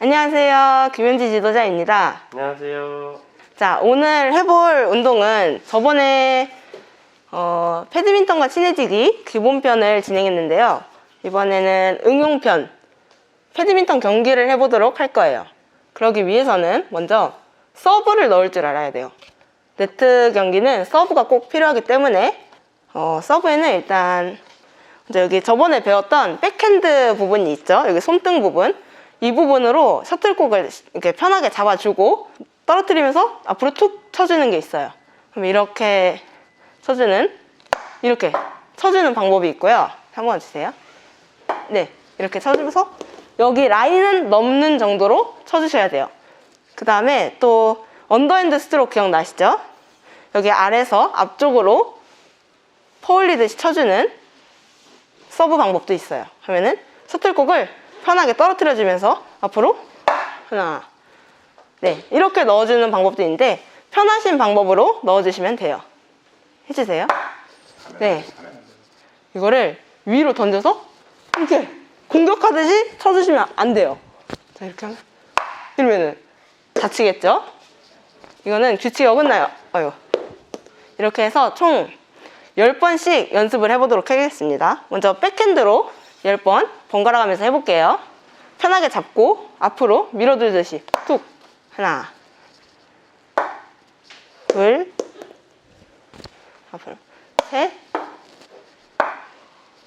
안녕하세요. 김현지 지도자입니다. 안녕하세요. 자, 오늘 해볼 운동은 저번에 어, 패드민턴과 친해지기 기본편을 진행했는데요. 이번에는 응용편, 패드민턴 경기를 해보도록 할 거예요. 그러기 위해서는 먼저 서브를 넣을 줄 알아야 돼요. 네트 경기는 서브가 꼭 필요하기 때문에 어, 서브에는 일단 여기 저번에 배웠던 백핸드 부분이 있죠. 여기 손등 부분. 이 부분으로 셔틀콕을 이렇게 편하게 잡아주고 떨어뜨리면서 앞으로 툭 쳐주는 게 있어요. 그럼 이렇게 쳐주는 이렇게 쳐주는 방법이 있고요. 한번 주세요. 네, 이렇게 쳐주면서 여기 라인은 넘는 정도로 쳐주셔야 돼요. 그 다음에 또 언더핸드 스트로크 기억나시죠? 여기 아래서 앞쪽으로 퍼올리듯이 쳐주는 서브 방법도 있어요. 하면은 셔틀콕을 편하게 떨어뜨려 주면서 앞으로 하나 네 이렇게 넣어주는 방법도 있는데 편하신 방법으로 넣어주시면 돼요. 해주세요. 네 이거를 위로 던져서 이렇게 공격하듯이 쳐주시면 안 돼요. 자 이렇게 하면 이러면은 다치겠죠? 이거는 규칙이 어긋나요. 아유 이렇게 해서 총 10번씩 연습을 해보도록 하겠습니다. 먼저 백핸드로 10번 번갈아 가면서 해볼게요. 편하게 잡고 앞으로 밀어두듯이 툭. 하나. 둘. 앞으로.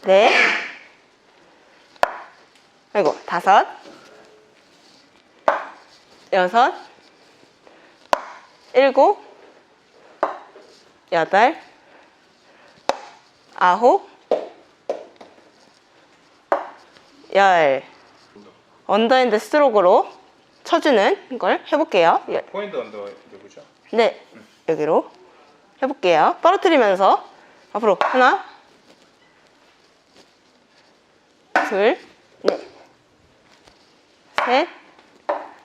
셋넷. 아이고 다섯. 여섯. 일곱. 여덟. 아홉, 열. 언더핸드 스트로크로 쳐주는 걸 해볼게요. 열. 포인트 언더 누구죠? 네, 여기로 해볼게요. 떨어뜨리면서 앞으로 하나, 둘, 넷, 셋.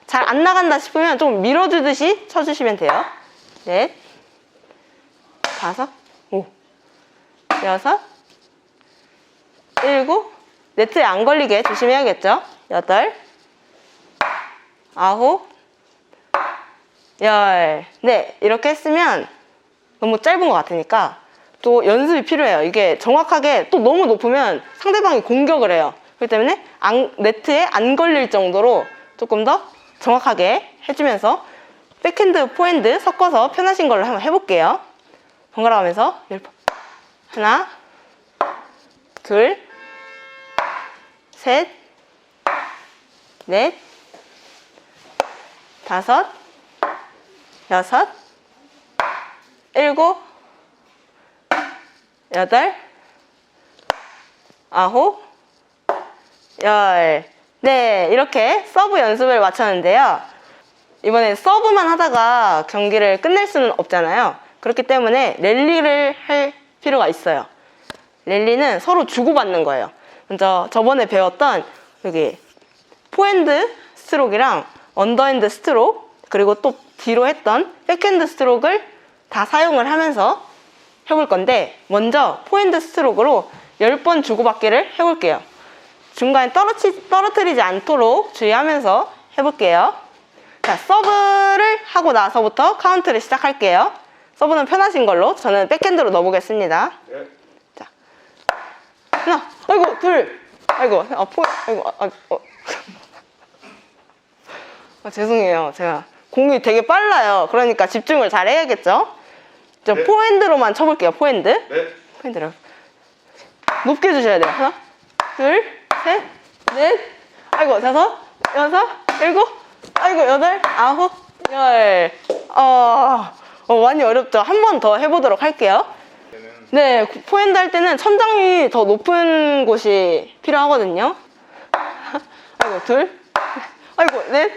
잘안 나간다 싶으면 좀 밀어주듯이 쳐주시면 돼요. 넷, 다섯, 오, 여섯, 일곱, 네트에 안 걸리게 조심해야겠죠? 여덟, 아홉, 열. 네, 이렇게 했으면 너무 짧은 것 같으니까 또 연습이 필요해요. 이게 정확하게 또 너무 높으면 상대방이 공격을 해요. 그렇기 때문에 안- 네트에 안 걸릴 정도로 조금 더 정확하게 해주면서 백핸드, 포핸드 섞어서 편하신 걸로 한번 해볼게요. 번갈아 가면서. 하나, 둘, 셋, 넷, 다섯, 여섯, 일곱, 여덟, 아홉, 열. 네, 이렇게 서브 연습을 마쳤는데요. 이번에 서브만 하다가 경기를 끝낼 수는 없잖아요. 그렇기 때문에 랠리를 할 필요가 있어요. 랠리는 서로 주고받는 거예요. 먼저 저번에 배웠던 여기 포핸드 스트로크랑 언더핸드 스트로크 그리고 또 뒤로 했던 백핸드 스트로크를 다 사용을 하면서 해볼 건데 먼저 포핸드 스트로크로 10번 주고받기를 해볼게요. 중간에 떨어치, 떨어뜨리지 않도록 주의하면서 해볼게요. 자, 서브를 하고 나서부터 카운트를 시작할게요. 서브는 편하신 걸로 저는 백핸드로 넣어보겠습니다. 네. 하나, 아이고, 둘, 아이고, 아, 포, 아이고, 아, 아, 어. 아, 죄송해요. 제가 공이 되게 빨라요. 그러니까 집중을 잘 해야겠죠? 저 네. 포핸드로만 쳐볼게요. 포핸드. 네. 포핸드로. 높게 주셔야 돼요. 하나, 둘, 셋, 넷, 아이고, 다섯, 여섯, 일곱, 아이고, 여덟, 아홉, 열. 어, 어 많이 어렵죠? 한 번 더 해보도록 할게요. 네, 포핸드 할 때는 천장이 더 높은 곳이 필요하거든요. 아이고, 둘. 아이고, 넷.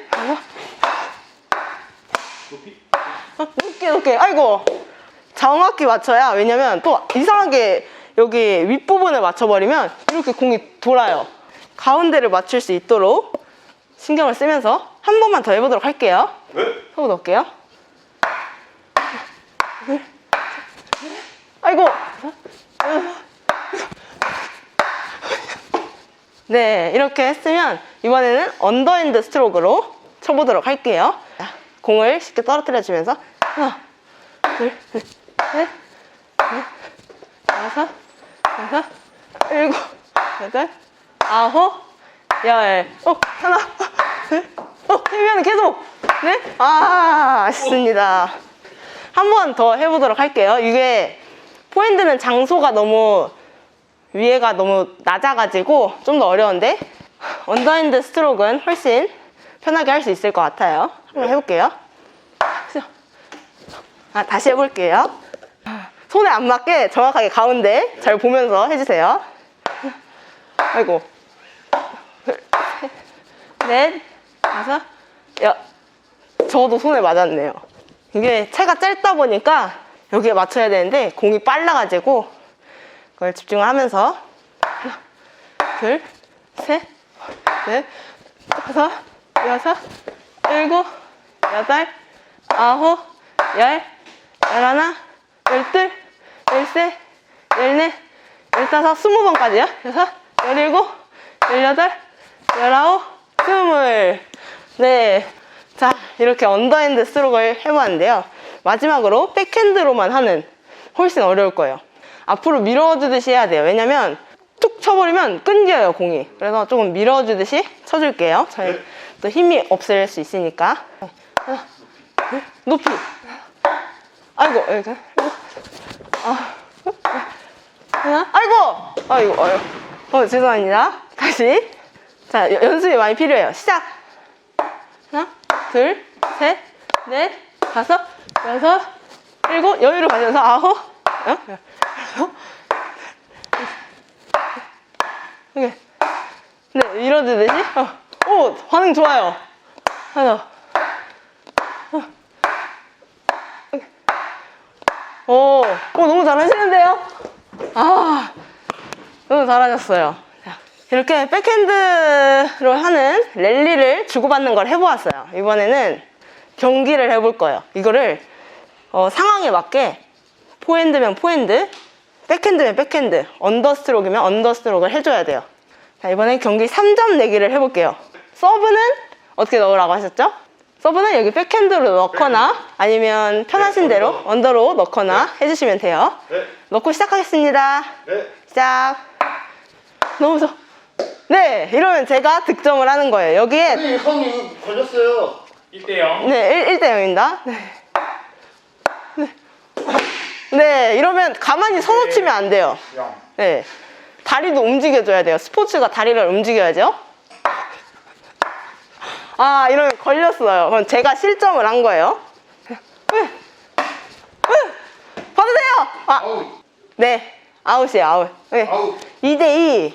높이. 어, 높게, 높게. 아이고. 정확히 맞춰야, 왜냐면 또 이상하게 여기 윗부분을 맞춰버리면 이렇게 공이 돌아요. 가운데를 맞출 수 있도록 신경을 쓰면서 한 번만 더 해보도록 할게요. 네. 하고 넣을게요. 아이고. 네, 이렇게 했으면 이번에는 언더핸드 스트로크로 쳐보도록 할게요. 자, 공을 쉽게 떨어뜨려 주면서 하나, 둘, 셋, 넷, 넷, 다섯, 여섯, 일곱, 여덟, 아홉, 열. 어, 하나, 둘, 어, 힘면 계속. 네? 아, 아쉽습니다. 한 번 더 해보도록 할게요. 이게 포핸드는 장소가 너무 위에가 너무 낮아가지고 좀 더 어려운데 언더핸드 스트로크는 훨씬 편하게 할 수 있을 것 같아요. 한번 해볼게요. 아, 다시 해볼게요. 손에 안 맞게 정확하게 가운데 잘 보면서 해주세요. 아이고. 둘, 셋, 넷, 다섯, 여. 저도 손에 맞았네요. 이게 채가 짧다 보니까 여기에 맞춰야 되는데 공이 빨라가지고 그걸 집중을 하면서 하나, 둘, 셋, 넷, 다섯, 여섯, 일곱, 여덟, 아홉, 열, 열하나, 열둘, 열셋, 열넷, 열다섯, 스무 번까지요. 여섯, 열일곱, 열여덟, 열아홉, 스물. 네. 자, 이렇게 언더핸드 스트로크를 해봤는데요. 마지막으로 백핸드로만 하는 훨씬 어려울 거예요. 앞으로 밀어주듯이 해야 돼요. 왜냐면 툭 쳐버리면 끊겨요, 공이. 그래서 조금 밀어주듯이 쳐줄게요. 저희 또 힘이 없을 수 있으니까. 하나, 둘, 높이. 아이고, 여기가. 아, 하나, 아이고! 아이고, 아이고. 어, 죄송합니다. 다시. 자, 여- 연습이 많이 필요해요. 시작! 하나, 둘, 셋, 넷, 다섯, 여섯, 일곱, 여유를 가지면서 아홉, 어? 이렇게. 네, 밀어주듯이. 어. 오, 반응 좋아요. 하나. 어. 오, 오, 너무 잘하시는데요? 아, 너무 잘하셨어요. 자, 이렇게 백핸드로 하는 랠리를 주고받는 걸 해보았어요. 이번에는 경기를 해볼 거예요. 이거를 어, 상황에 맞게 포핸드면 포핸드, 백핸드면 백핸드, 언더스트로크면 언더스트로크를 해줘야 돼요. 자, 이번엔 경기 3점 내기를 해볼게요. 서브는 어떻게 넣으라고 하셨죠? 서브는 여기 백핸드로 넣거나 아니면 편하신 대로 언더로 넣거나 해주시면 돼요. 네. 넣고 시작하겠습니다. 네. 시작. 너무 무서워. 네, 이러면 제가 득점을 하는 거예요. 여기에 아니 형 이거 걸렸어요. 1대 0. 네, 1, 대 0입니다. 네. 네. 네, 이러면 가만히 서서 치면 안 돼요. 0. 네. 다리도 움직여줘야 돼요. 스포츠가 다리를 움직여야죠. 아, 이러면 걸렸어요. 그럼 제가 실점을 한 거예요. 받으세요! 아, 아우 네. 아웃이에요, 아웃. 네. 아우 2대2.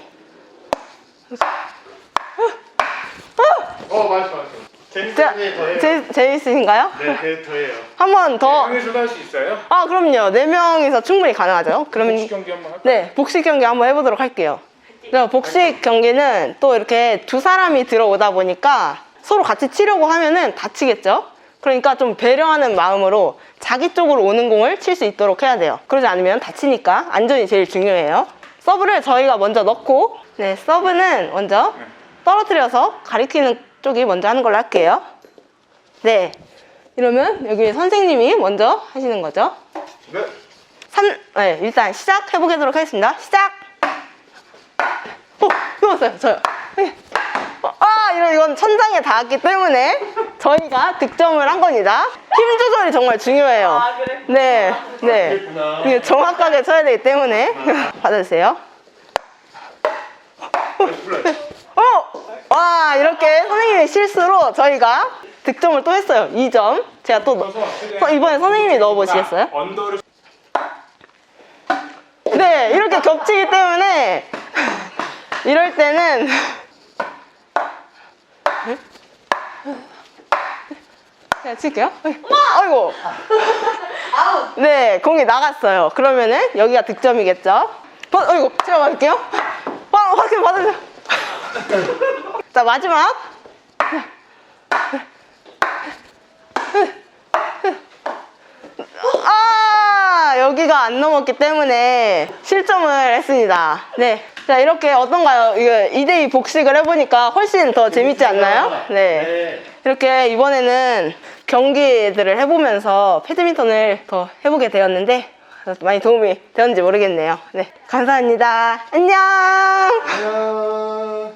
어 맞았어 맞았어. 해요. 재, 재밌으신가요? 네, 네, 더해요. 한 번 더. 명에서도 할 수 있어요? 아, 그럼요. 네 명이서 충분히 가능하죠. 그러면 복식 경기 한번 할까요? 네, 복식 경기 한번 해보도록 할게요. 네, 복식 경기는 또 이렇게 두 사람이 들어오다 보니까 서로 같이 치려고 하면은 다치겠죠? 그러니까 좀 배려하는 마음으로 자기 쪽으로 오는 공을 칠 수 있도록 해야 돼요. 그러지 않으면 다치니까 안전이 제일 중요해요. 서브를 저희가 먼저 넣고, 네, 서브는 먼저 떨어뜨려서 가리키는 쪽이 먼저 하는 걸로 할게요. 네. 이러면 여기 선생님이 먼저 하시는 거죠. 네. 삼, 네, 일단 시작해 보도록 하겠습니다. 시작! 어, 넘었어요, 저요. 네. 어, 아, 이런, 이건 천장에 닿았기 때문에 저희가 득점을 한 겁니다. 힘 조절이 정말 중요해요. 네, 네. 그랬구나. 이게 정확하게 쳐야 되기 때문에 받아주세요. 어! 와, 이렇게 선생님의 실수로 저희가 득점을 또 했어요. 2점. 제가 또 넣- 서- 이번에 선생님이 넣어보시겠어요? 언더를 네, 이렇게 겹치기 때문에 이럴 때는 제가 칠게요. 아이고. 네, 공이 나갔어요. 그러면은 여기가 득점이겠죠? 번, 아이고, 제가 맞을게요. 와, 확인 받으세요. 자, 마지막. 아, 여기가 안 넘었기 때문에 실점을 했습니다. 네. 자, 이렇게 어떤가요? 이거 2대2 복식을 해보니까 훨씬 더 재밌지 않나요? 네. 네. 이렇게 이번에는 경기들을 해보면서 배드민턴을 더 해보게 되었는데 많이 도움이 되었는지 모르겠네요. 네. 감사합니다. 안녕! 안녕.